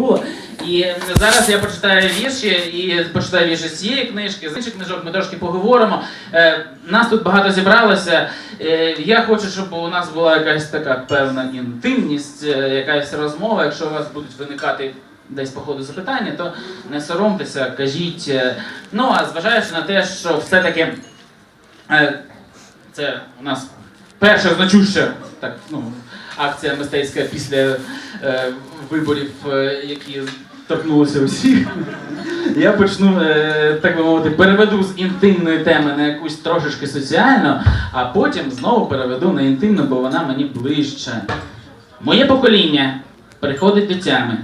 було. І зараз я почитаю вірші і почитаю вірші з цієї книжки, з інших книжок ми трошки поговоримо. Е, нас тут багато зібралося. Е, я хочу, щоб у нас була якась така певна інтимність, е, якась розмова. Якщо у вас будуть виникати десь по ходу запитання, то не соромтеся, кажіть. Ну а зважаючи на те, що все-таки це у нас перша значуща так, ну, акція мистецька після виборів, е, які торкнулися усіх. Я почну, е, так би мовити, переведу з інтимної теми на якусь трошечки соціальну, а потім знову переведу на інтимну, бо вона мені ближче. Моє покоління приходить до тями,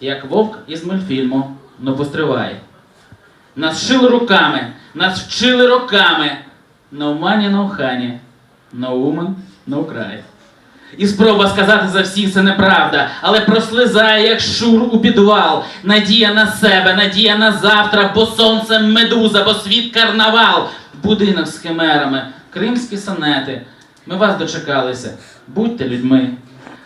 як вовк із мультфільму, ну постривай. Нас вчили руками, нас вчили роками. No money, no honey, no woman, no cry. І спроба сказати за всіх це неправда, але прослизає, як шур у підвал. Надія на себе, надія на завтра, бо сонце медуза, бо світ карнавал. Будинок з химерами, кримські сонети. Ми вас дочекалися. Будьте людьми.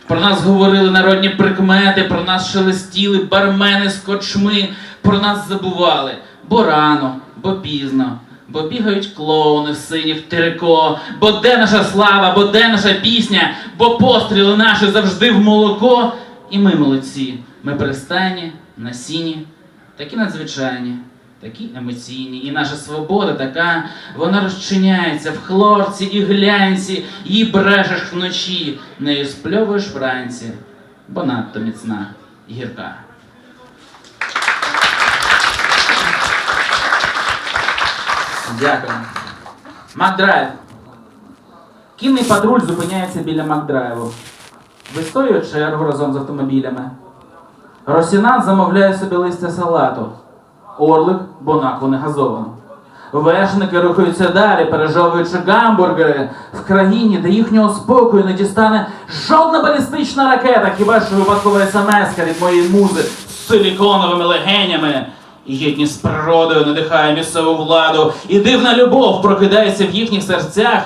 Про нас говорили народні прикмети, про нас шелестіли бармени з кочми, про нас забували, бо рано, бо пізно, бо бігають клоуни в синіх трико, бо де наша слава, бо де наша пісня, бо постріли наші завжди в молоко, і ми молодці, ми пристайні, на сіні, такі надзвичайні. Такі емоційні, і наша свобода така, вона розчиняється в хлорці і глянці, її брежеш вночі, нею спльовуєш вранці, бо надто міцна і гірка. Дякую. Макдрайв. Кінний патруль зупиняється біля Макдрайву. Вистоює чергу разом з автомобілями. Росінан замовляє собі листя салату. Орлик бонаку не газовано. Вершники рухаються далі, пережовуючи гамбургери в країні, де їхнього спокою не дістане жодна балістична ракета, хіба що випадкова смс від моєї музи з силіконовими легенями. І єдність природою надихає місцеву владу, і дивна любов прокидається в їхніх серцях.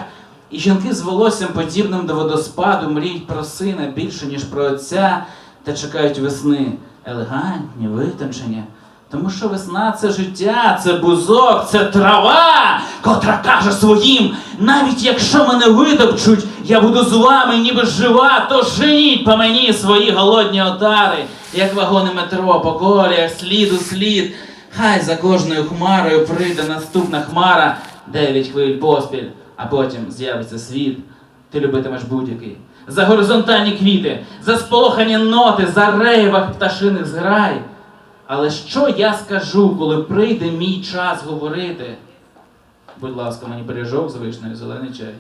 І жінки з волоссям, подібним до водоспаду, мріють про сина більше, ніж про отця, та чекають весни, елегантні, витончені. Тому що весна це життя, це бузок, це трава, котра каже своїм, навіть якщо мене видопчуть, я буду з вами, ніби жива, то женіть по мені свої голодні отари, як вагони метро по коліях, слід у слід. Хай за кожною хмарою прийде наступна хмара, дев'ять хвиль поспіль, а потім з'явиться світ. Ти любитимеш будь-який. За горизонтальні квіти, за сполохані ноти, за рейвах пташиних зграй. Але що я скажу, коли прийде мій час говорити? Будь ласка, мені пиріжок з вишнею, зелений чай.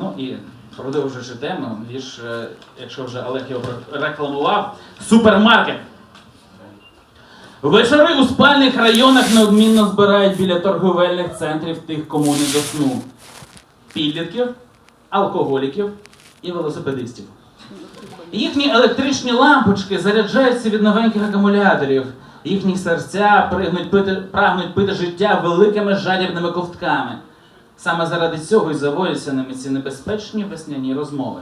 Ну і продовжуючи тему, вірш, е, якщо вже Олег його рекламував, супермаркет. Вечори у спальних районах неодмінно збирають біля торговельних центрів тих, кому не до сну. Підлітків, алкоголіків і велосипедистів. Їхні електричні лампочки заряджаються від новеньких акумуляторів. Їхні серця прагнуть пити, прагнуть пити життя великими жадібними ковтками. Саме заради цього і заводяться ними ці небезпечні весняні розмови.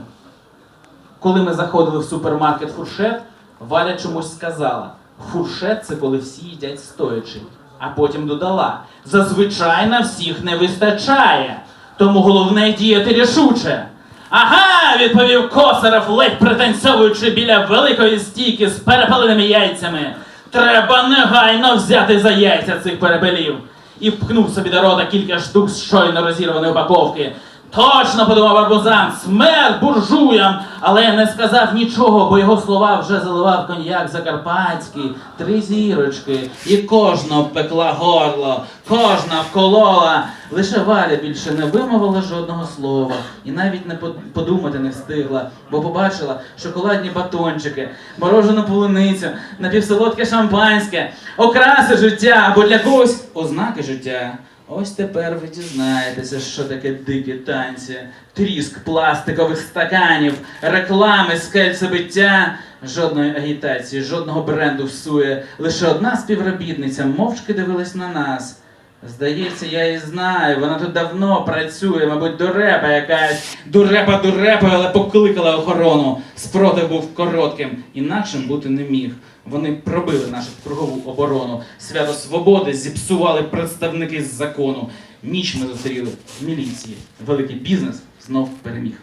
Коли ми заходили в супермаркет фуршет, Валя чомусь сказала: фуршет це коли всі їдять стоячи. А потім додала: зазвичай на всіх не вистачає. Тому головне діяти рішуче. Ага, відповів Косарев, ледь пританцьовуючи біля великої стійки з перепаленими яйцями. Треба негайно взяти за яйця цих перепелів. І впхнув собі до рота кілька штук з щойно розірваної упаковки. Точно подумав Арбузан, смерть буржуям, але не сказав нічого, бо його слова вже заливав коньяк закарпатський, три зірочки, і кожна обпекла горло, кожна вколола. Лише Валя більше не вимовила жодного слова і навіть не подумати не встигла, бо побачила шоколадні батончики, морожену полуницю, напівсолодке шампанське, окраси життя або для когось ознаки життя. Ось тепер ви дізнаєтеся, що таке дикі танці, тріск пластикових стаканів, реклами з кельцебиття, жодної агітації, жодного бренду всує. Лише одна співробітниця мовчки дивилась на нас. Здається, я і знаю, вона тут давно працює, мабуть, дурепа якась. Дурепа, дурепа, але покликала охорону. Спротив був коротким, інакшим бути не міг. Вони пробили нашу кругову оборону. Свято свободи зіпсували представники з закону. Ніч ми зустріли в міліції. Великий бізнес знов переміг.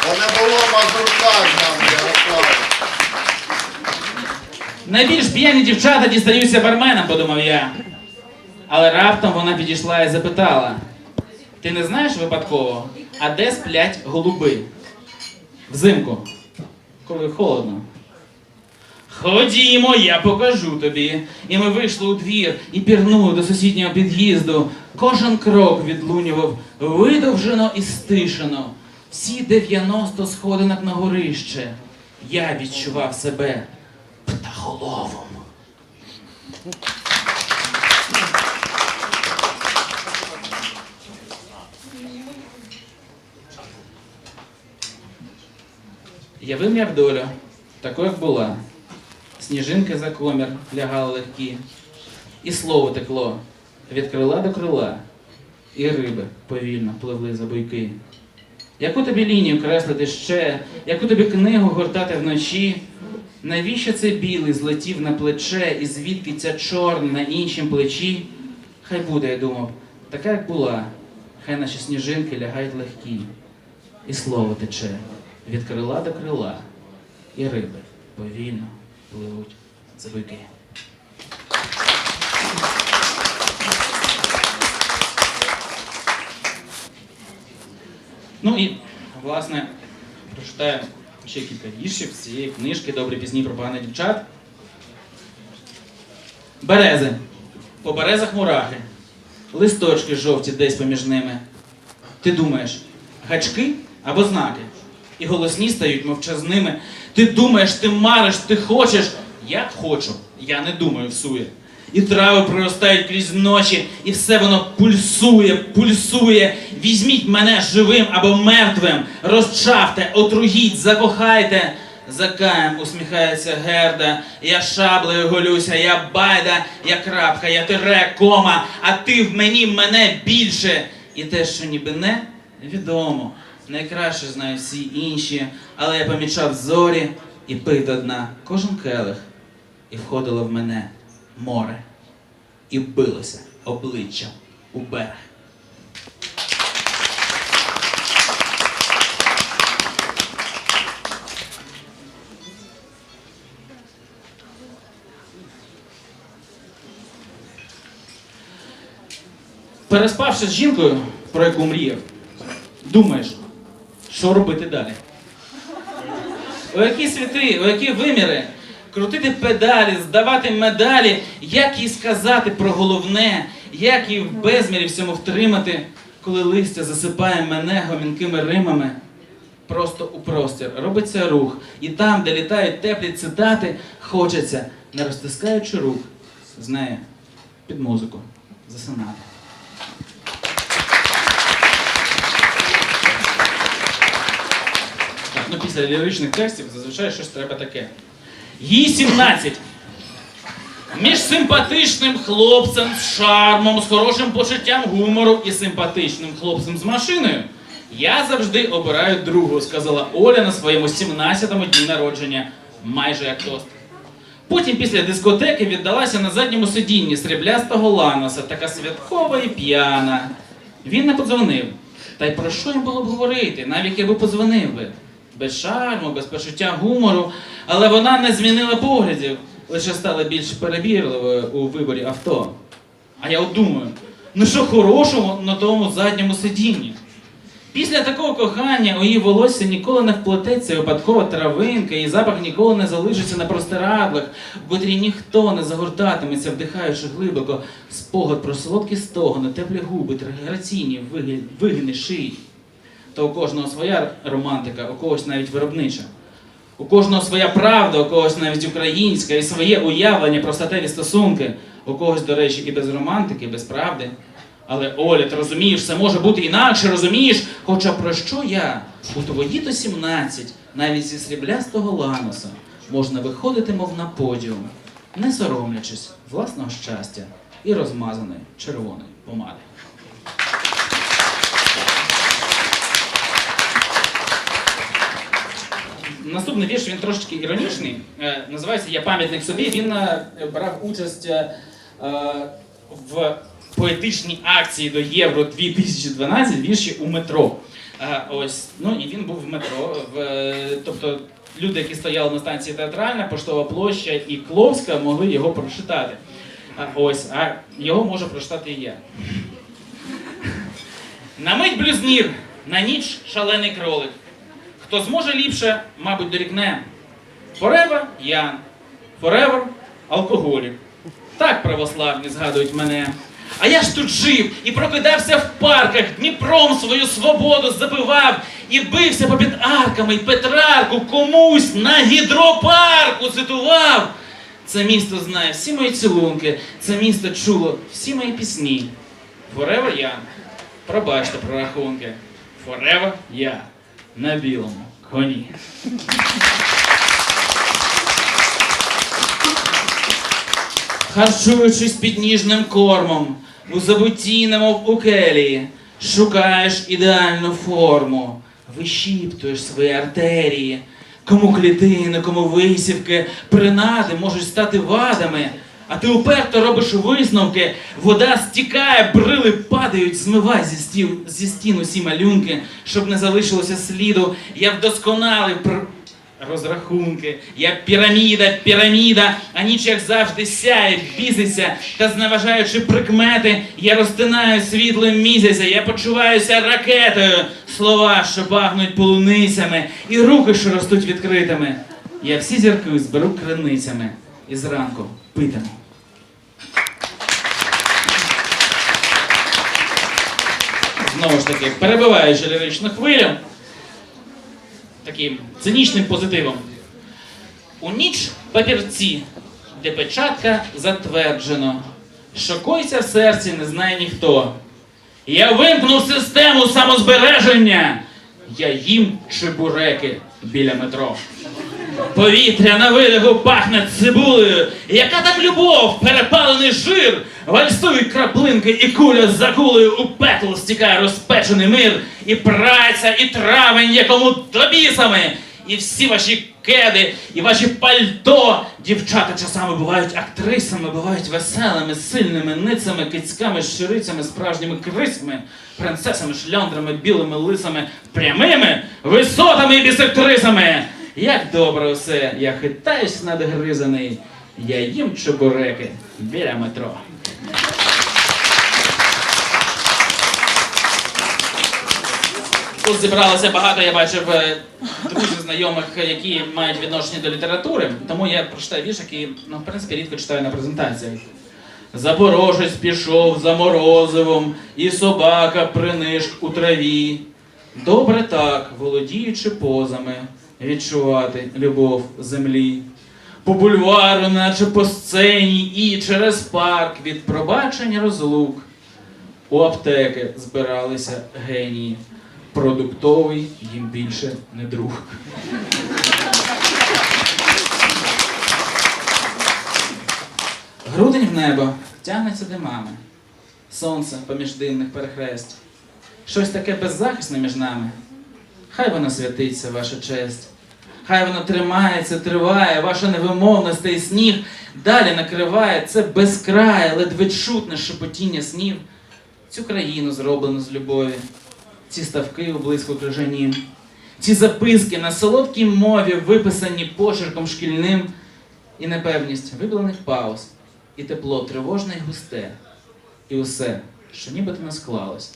Та не було мазурка з нами, Ярослав. Найбільш п'яні дівчата дістаються барменам, подумав я. Але раптом вона підійшла і запитала: Ти не знаєш випадково, а де сплять голуби? Взимку, коли холодно. Ходімо, я покажу тобі. І ми вийшли у двір і пірнули до сусіднього під'їзду. Кожен крок відлунював видовжено і стишено. Всі 90 сходинок на горище. Я відчував себе птахоловом. Я вим'яв долю, таку, як була. Сніжинки за комір лягали легкі, і слово текло від крила до крила, і риби повільно пливли за буйки. Яку тобі лінію креслити ще, яку тобі книгу гортати вночі? Навіщо цей білий злетів на плече, і звідки ця чорна на іншім плечі? Хай буде, я думав, така, як була, хай наші сніжинки лягають легкі, і слово тече від крила до крила, і риби повільно пливуть буйки. Ну і, власне, прочитаю ще кілька віршів з цієї книжки Добрі пісні про поганих дівчат. Берези. По березах мурахи. Листочки жовті десь поміж ними. Ти думаєш, гачки або знаки? І голосні стають мовчазними. Ти думаєш, ти мариш, ти хочеш. Я хочу, я не думаю, всує. І трави проростають крізь ночі, і все воно пульсує, пульсує. Візьміть мене живим або мертвим, розчавте, отруїть, закохайте. За каєм усміхається Герда, я шаблею голюся, я байда, я крапка, я тире, кома, а ти в мені мене більше. І те, що ніби не відомо. Найкраще знають всі інші, але я помічав зорі і пив до дна кожен келих, і входило в мене море, і вбилося обличчям у берег. Переспавши з жінкою, про яку мріяв, думаєш, що робити далі? У які світи, у які виміри, крутити педалі, здавати медалі, як їй сказати про головне, як її в безмірі всьому втримати, коли листя засипає мене гомінкими римами. Просто у простір робиться рух, і там, де літають теплі цитати, хочеться, не розтискаючи рук, з нею під музику засинати. Ну після ліричних текстів зазвичай щось треба таке. Їй 17. Між симпатичним хлопцем з шармом, з хорошим почуттям гумору і симпатичним хлопцем з машиною. Я завжди обираю другого, сказала Оля на своєму 17-му дні народження, майже як тост. Потім після дискотеки віддалася на задньому сидінні сріблястого ланоса, така святкова і п'яна. Він не подзвонив. Та й про що їм було б говорити, навіть якби подзвонив би. Без шарму, без почуття гумору, але вона не змінила поглядів, лише стала більш перебірливою у виборі авто. А я от думаю, ну що хорошого на тому задньому сидінні? Після такого кохання у її волосся ніколи не вплететься випадкова травинка, і запах ніколи не залишиться на простирадлах, в котрій ніхто не загортатиметься, вдихаючи глибоко спогад про солодкі стогони, теплі губи, виги- вигини шиї. То у кожного своя романтика, у когось навіть виробнича. У кожного своя правда, у когось навіть українська, і своє уявлення про статеві стосунки, у когось, до речі, і без романтики, і без правди. Але Оля, ти розумієш, це може бути інакше, розумієш? Хоча про що я? У твої то 17, навіть зі сріблястого ланоса, можна виходити, мов на подіум, не соромлячись власного щастя і розмазаної червоної помади. Наступний вірш він трошечки іронічний. Е, називається Я пам'ятник собі. Він е, брав участь е, в поетичній акції до Євро 2012 вірші у метро. Ось, ну і він був в метро. Тобто люди, які стояли на станції театральна, Поштова площа і Кловська, могли його прочитати. Ось, а його можу прочитати і я. На мить блюзнір, на ніч шалений кролик. Хто зможе ліпше, мабуть, дорікне. Forever Ян, Forever алкоголік. Так православні згадують мене. А я ж тут жив і прокидався в парках, Дніпром свою свободу забивав і бився попід арками, і Петрарку комусь на гідропарку цитував. Це місто знає всі мої цілунки, це місто чуло всі мої пісні. Forever Ян. Пробачте прорахунки. Forever я на білому коні. Харчуючись під ніжним кормом, у забутті, немов у келії, шукаєш ідеальну форму, вишіптуєш свої артерії, кому клітини, кому висівки, принади можуть стати вадами, а ти уперто робиш висновки, вода стікає, брили падають, змивай зі, стіл, зі стін усі малюнки, щоб не залишилося сліду. Я вдосконалив пр... розрахунки. Я піраміда, піраміда, а ніч, як завжди, сяє, біситься, та зневажаючи прикмети, я розтинаю світлом місяця, я почуваюся ракетою, слова, що пахнуть полуницями, і руки, що ростуть відкритими. Я всі зірки зберу криницями і зранку питиму. Знову ж таки, перебиваючи ліричну хвилю, таким цинічним позитивом. У ніч папірці, де печатка затверджено, що койця в серці не знає ніхто. Я вимкнув систему самозбереження. Я їм чебуреки біля метро. Повітря на видиху пахне цибулею. Яка там любов, перепалений жир, вальсують краплинки і куля за кулею у пекло стікає розпечений мир, і праця, і травень, якому добісами, і всі ваші кеди, і ваші пальто. Дівчата часами бувають актрисами, бувають веселими, сильними ницями, кицьками, щирицями, справжніми крисами, принцесами, шльондрами, білими лисами, прямими висотами і бісектрисами. Як добре все, я хитаюсь надгризаний, я їм чебуреки біля метро. Тут зібралося багато, я бачив е, друзів, знайомих, які мають відношення до літератури, тому я прочитаю вірш, який, ну, в принципі, рідко читаю на презентаціях. Запорожець пішов за морозивом, і собака принишк у траві. Добре так, володіючи позами, відчувати любов землі. По бульвару, наче по сцені, і через парк від пробачень розлук. У аптеки збиралися генії. Продуктовий їм більше не друг. Грудень в небо тягнеться димами. Сонце поміж димних перехресть. Щось таке беззахисне між нами. Хай воно святиться, ваша честь. Хай воно тримається, триває, ваша невимовність і сніг далі накриває це безкрає, ледве чутне шепотіння снів. Цю країну зроблено з любові, ці ставки у близько крижані, ці записки на солодкій мові, виписані почерком шкільним, і непевність вибілених пауз, і тепло тривожне й густе, і усе, що нібито не склалось,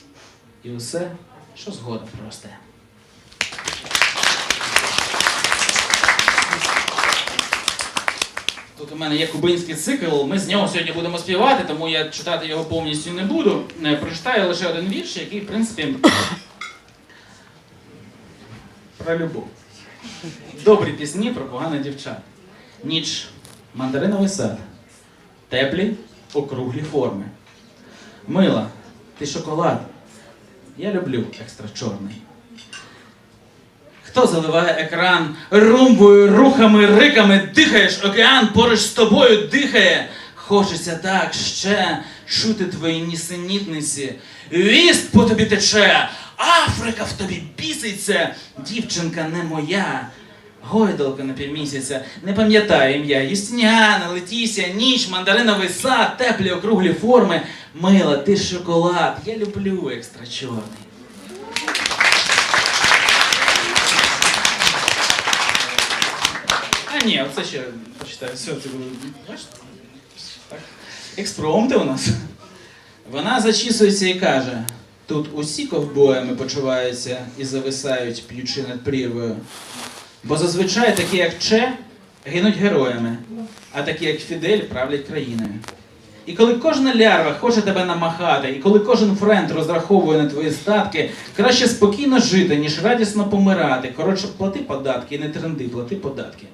і усе, що згодом просте. Тут у мене є кубинський цикл, ми з нього сьогодні будемо співати, тому я читати його повністю не буду. Е, Прочитаю лише один вірш, який, в принципі, про любов. Добрі пісні про поганих дівчат. Ніч мандариновий сад. Теплі, округлі форми. Мила, ти шоколад. Я люблю екстра чорний. Хто заливає екран румбою, рухами, риками, дихаєш, океан поруч з тобою дихає. Хочеться так ще чути твої нісенітниці. Віст по тобі тече, Африка в тобі біситься, дівчинка не моя. Гойдалка на півмісяця, не пам'ятаю ім'я. Юстиніана, Летісія, ніч, мандариновий сад, теплі округлі форми. Мила, ти шоколад. Я люблю екстра чорний. Ні, оце ще почитаю. Все, це було. Бачите? Так. Експромти у нас. Вона зачісується і каже: тут усі ковбоями почуваються і зависають, п'ючи над прірвою. Бо зазвичай такі, як Че, гинуть героями, а такі, як Фідель, правлять країною. І коли кожна лярва хоче тебе намахати, і коли кожен френд розраховує на твої статки, краще спокійно жити, ніж радісно помирати. Коротше, плати податки і не тренди, плати податки.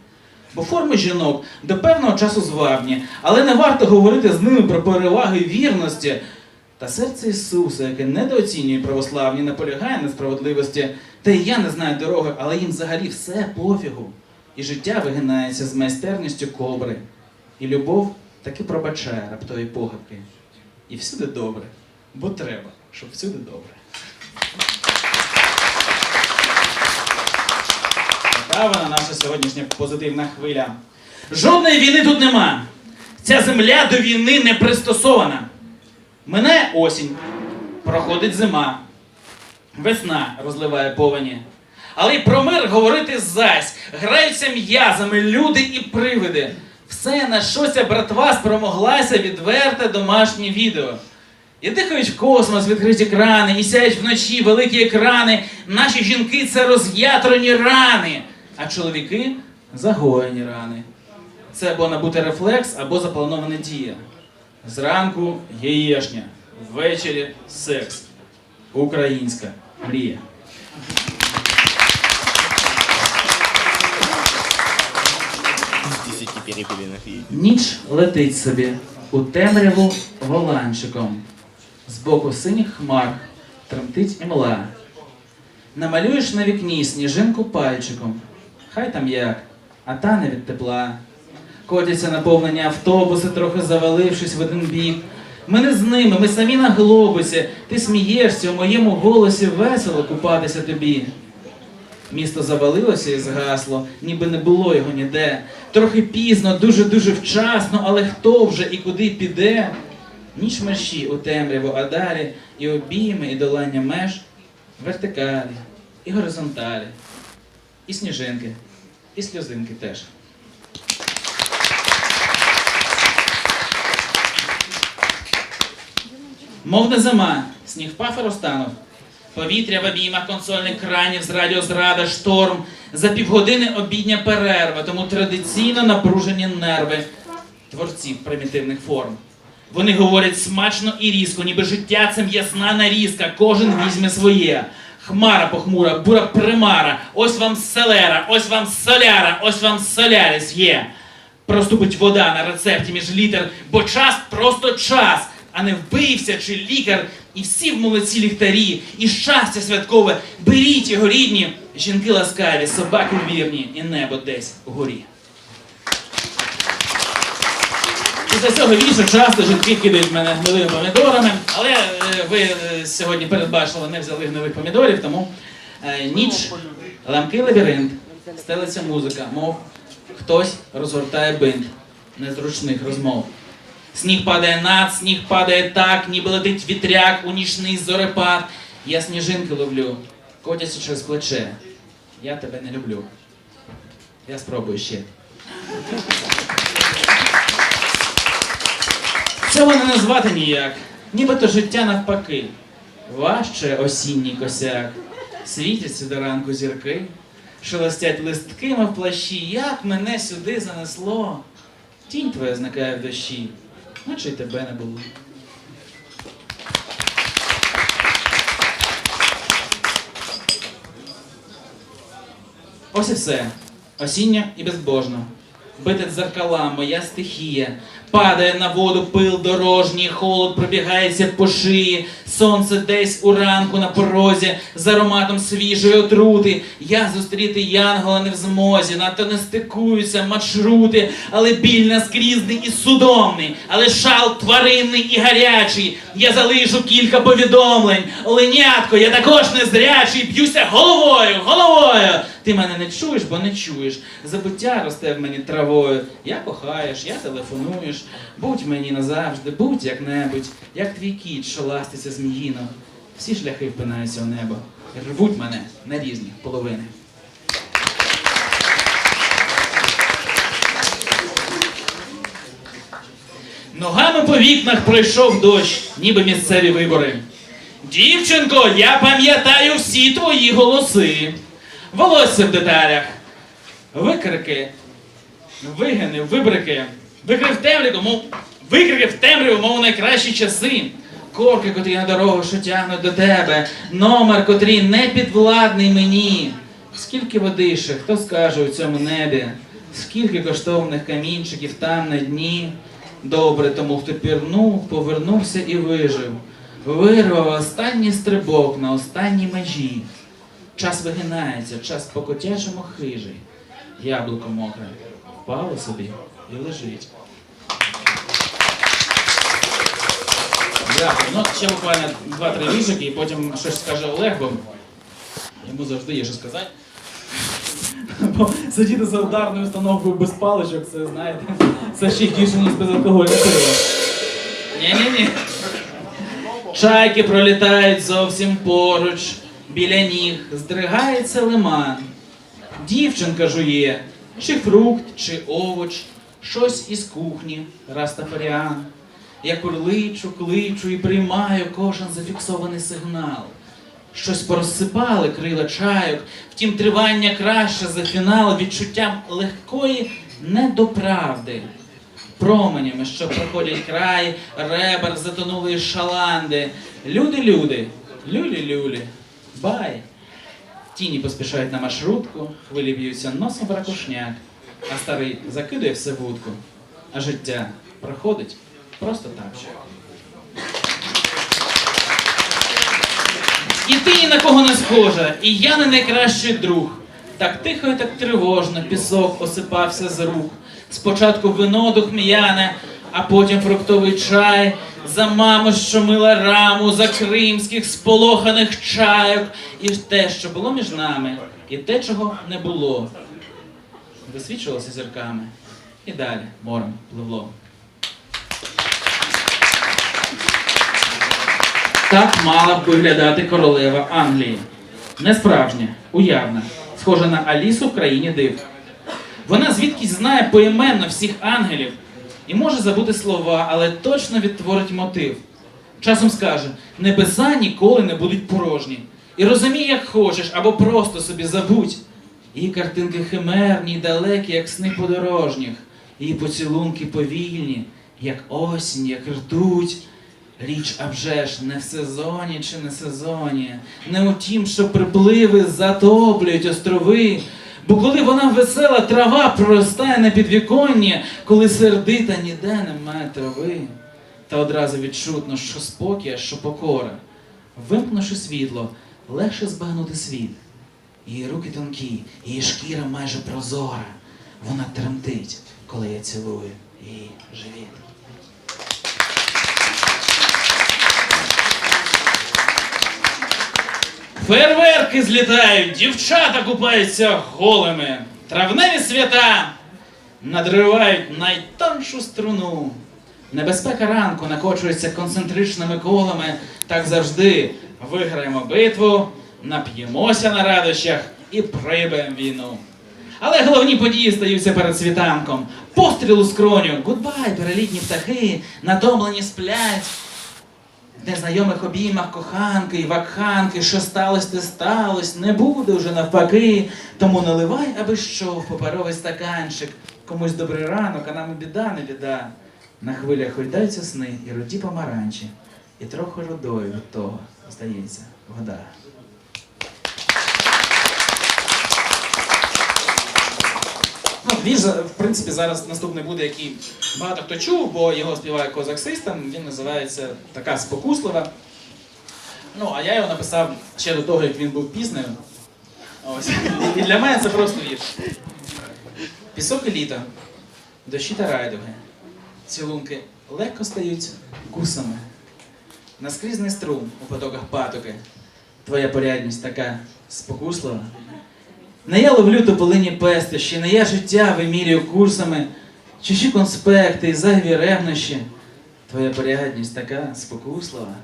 Бо форми жінок до певного часу звабні, але не варто говорити з ними про переваги вірності. Та серце Ісуса, яке недооцінює православні, наполягає на справедливості, та й я не знаю дороги, але їм взагалі все пофігу. І життя вигинається з майстерністю кобри. І любов таки пробачає раптові погибки. І всюди добре, бо треба, щоб всюди добре. Вона наша сьогоднішня позитивна хвиля. Жодної війни тут нема. Ця земля до війни не пристосована. Мине осінь, проходить зима, весна розливає повені. Але й про мир говорити зась, граються м'язами люди і привиди. Все на щося братва спромоглася відверте домашнє відео. І дихають в космос відкриті крани, і сяють вночі великі екрани. Наші жінки це роз'ятрені рани, а чоловіки загоєні рани. Це або набути рефлекс, або запланована дія. Зранку яєшня, ввечері секс. Українська мрія. З 10 перепілених яєць. Ніч летить собі у темряву воланчиком. Збоку синіх хмар тремтить імла. Намалюєш на вікні сніжинку пальчиком. Хай там як, а тане від тепла. Котяться наповнені автобуси, трохи завалившись в один бік. Ми не з ними, ми самі на глобусі. Ти смієшся, у моєму голосі весело купатися тобі. Місто завалилося і згасло, ніби не було його ніде. Трохи пізно, дуже-дуже вчасно, але хто вже і куди піде? Ніч межі у темряву, а далі і обійми, і долання меж, вертикалі, і горизонталі, і сніжинки, і сльозинки теж. Мов не зима, сніг пафи розтанув. Повітря в обіймах консольних кранів з радіозрада шторм. За півгодини обідня перерва, тому традиційно напружені нерви творців примітивних форм. Вони говорять смачно і різко, ніби життя це м'ясна нарізка, кожен візьме своє. Хмара похмура, бура примара, ось вам селера, ось вам соляра, ось вам соляріс є. Проступить вода на рецепті між літер, бо час просто час, а не вбився чи лікар, і всі в молодці ліхтарі, і щастя святкове, беріть його рідні, жінки ласкаві, собаки вірні, і небо десь угорі. Після цього віршу часто жінки кидають мене гнилими помідорами, але е, ви е, сьогодні передбачили, не взяли гнилих помідорів, тому е, ніч, ламки лабіринт, стелиться музика, мов хтось розгортає бинт незручних розмов. Сніг падає над, сніг падає так, ніби летить вітряк у нічний зорепад. Я сніжинки ловлю, котяться через плече. Я тебе не люблю. Я спробую ще. Цього не назвати ніяк, нібито життя навпаки. Важче осінній косяк. Світяться до ранку зірки, шелестять листки, мов плащі. Як мене сюди занесло? Тінь твоя зникає в дощі, наче й тебе не було. Ось і все. Осінньо і безбожно. Бити дзеркала, моя стихія. Падає на воду пил дорожній, холод пробігається по шиї, сонце десь у ранку на порозі, з ароматом свіжої отрути. Я зустріти янгола не в змозі, надто не стикуються маршрути, але біль наскрізний і судомний, але шал тваринний і гарячий. Я залишу кілька повідомлень. Оленятко, я також незрячий, б'юся головою, головою. Ти мене не чуєш, бо не чуєш. Забуття росте в мені травою. Я кохаєш, я телефонуєш. Будь мені назавжди, будь як-небудь, як твій кіт, що ластиться зміїно. Всі шляхи впинаються у небо, рвуть мене на різні половини. Ногами по вікнах пройшов дощ, ніби місцеві вибори. Дівчинко, я пам'ятаю всі твої голоси. Волосся в деталях. Викрики, вигини, вибрики, викрив в темряву, мов викрики в темряву, мов найкращі часи. Корки, котрі на дорогу, що тягнуть до тебе, номер, котрий не підвладний мені. Скільки води ще, хто скаже у цьому небі? Скільки коштовних камінчиків там на дні? Добре тому, хто пірнув, повернувся і вижив. Вирвав останній стрибок на останній межі. Час вигинається, час по котячому хижий. Яблуко мокре, впало собі і лежить. Дякую. Ну, ще буквально два-три віршики, і потім щось скаже Олег, бо йому завжди є що сказати. Бо сидіти за ударною установкою без паличок, це знаєте, це ще гірше, ніж безалкогольне пиво. Ні-ні-ні. Чайки пролітають зовсім поруч, біля ніг здригається лиман. Дівчинка жує, чи фрукт, чи овоч, щось із кухні, Растафаріан. Я курличу, кличу і приймаю кожен зафіксований сигнал. Щось порозсипали крила чайок, втім тривання краще за фінал відчуттям легкої недоправди. Променями, що проходять край, ребер затонули шаланди. Люди, люди, люлі-люлі, бай. Тіні поспішають на маршрутку, хвилі б'ються носом в ракушняк, а старий закидує все вудку, а життя проходить просто так. І ти ні на кого не схожа, і я не найкращий друг. Так тихо і так тривожно пісок осипався з рук. Спочатку вино духм'яне, а потім фруктовий чай, за маму, що мила раму, за кримських сполоханих чайок, і те, що було між нами, і те, чого не було. Висвічувалося зірками, і далі морем пливло. Так мала б виглядати королева Англії. Не справжня, уявна, схожа на Алісу в країні див. Вона звідкись знає поіменно всіх ангелів і може забути слова, але точно відтворить мотив. Часом скаже: небеса ніколи не будуть порожні. І розумій, як хочеш, або просто собі забудь. Її картинки химерні й далекі, як сни подорожніх, її поцілунки повільні, як осінь, як ртуть. Річ, а ж не в сезоні чи не сезоні, не у тім, що припливи затоплюють острови. Бо коли вона весела, трава проростає на підвіконні, коли сердита ніде немає трави. Та одразу відчутно, що спокій, а що покора. Вимкнувши світло, легше збагнути світ. Її руки тонкі, її шкіра майже прозора. Вона тремтить, коли я цілую її живіт. Фейерверки злітають, дівчата купаються голими. Травневі свята надривають найтоншу струну. Небезпека ранку накочується концентричними колами. Так завжди виграємо битву, нап'ємося на радощах і прибем війну. Але головні події стаються перед світанком. Постріл у скроню, гудбай, перелітні птахи, натомлені сплять. Незнайомих обіймах коханки і вакханки, що сталося, те сталося, не буде вже навпаки. Тому наливай, аби що, в паперовий стаканчик. Комусь добрий ранок, а нам біда, не біда. На хвилях гойдаються сни і руді помаранчі, і трохи рудою від того, здається, вода. Же, в принципі, зараз наступний буде, який багато хто чув, бо його співає Козак Систем. Він називається така спокуслива. Ну, а я його написав ще до того, як він був піснею. Ось. І для мене це просто вірш. Пісок і літо, дощі та райдуги, цілунки легко стають кусами. Наскрізний струм у потоках патоки, твоя порядність така спокуслива. Не я ловлю тополині пестощі, не я життя вимірюю курсами, чужі конспекти і зайві ревнощі. Твоя порядність така спокуслива.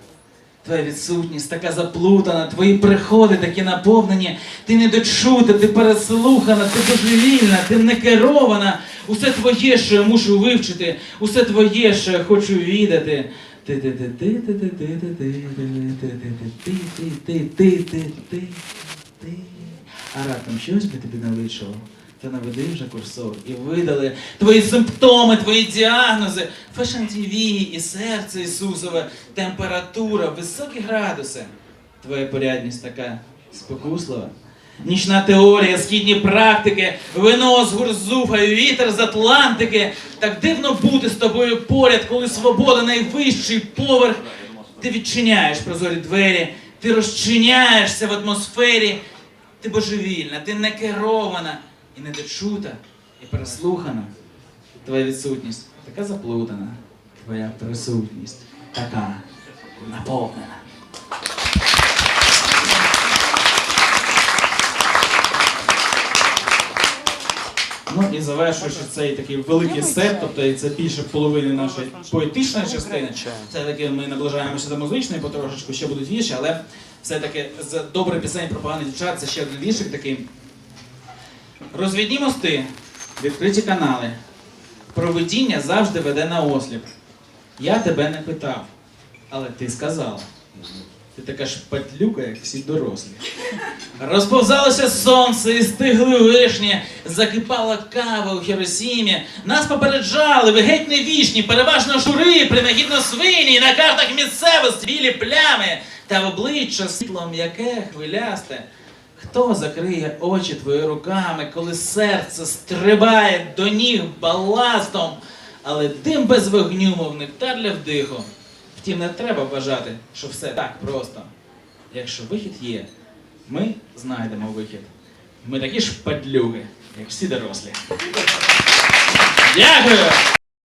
Твоя відсутність така заплутана, твої приходи такі наповнені, ти недочута, ти переслухана, ти божевільна, ти не керована. Усе твоє, що я мушу вивчити, усе твоє, що я хочу відати. ти ти ти ти ти ти ти ти ти ти ти ти ти ти ти А раптом щось би тобі не вийшло, то наведи вже курсор і видали твої симптоми, твої діагнози, фешн TV і серце Ісусове, температура, високі градуси. Твоя порядність така спокуслива. Нічна теорія, східні практики, вино з Гурзуфа, вітер з Атлантики. Так дивно бути з тобою поряд, коли свобода найвищий поверх. Ти відчиняєш прозорі двері, ти розчиняєшся в атмосфері. Ти божевільна, ти не керована і недочута, і переслухана. Твоя відсутність така заплутана, твоя присутність така наповнена. Ну і завершуючи цей такий великий сет, тобто і це більше половини нашої поетичної частини. Все-таки ми наближаємося до музичної потрошечку, ще будуть вірші, але все-таки з доброї пісень про поганих дівчат це ще один віршик такий. Розвідні мости, відкриті канали. Провидіння завжди веде на осліп. Я тебе не питав, але ти сказала. Ти така ж патлюка, як всі дорослі. Розповзалося сонце і стигли вишні, закипала кава у Хіросімі. Нас попереджали, ви геть не вічні, переважно жури, принагідно свині, на картах місцевості білі плями, та обличчя світло м'яке, хвилясте. Хто закриє очі твої руками, коли серце стрибає до ніг баластом, але дим без вогню, мов нектар для вдиху. Втім, не треба вважати, що все так просто. Якщо вихід є, ми знайдемо вихід. Ми такі ж падлюги, як всі дорослі. Дякую!